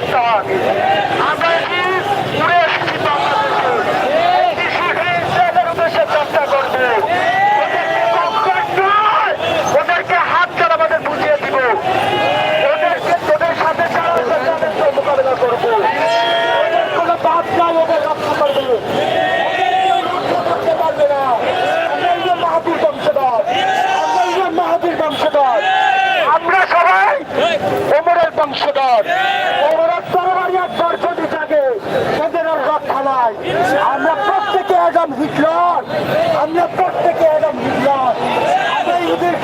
সন্তান আমরা কি উড়ে এসেছি বাংলাদেশে চর্চা করব ওদেরকে হাত ছাড়া আমাদের বুঝিয়ে দিব ওদেরকে তোদের সাথে মোকাবেলা করব কোনো বাদ নাই ওদের রক্ষা করবে পারবে না মাহাবীর বংশধর আমরা মাহাবীর বংশধর আমরা সবাই ওমরের বংশধর। চাই আমরা প্রত্যেকে একদম হিটলার। আমরা প্রত্যেকে অ্যাডাম হিটলার। আমরা ইহুদের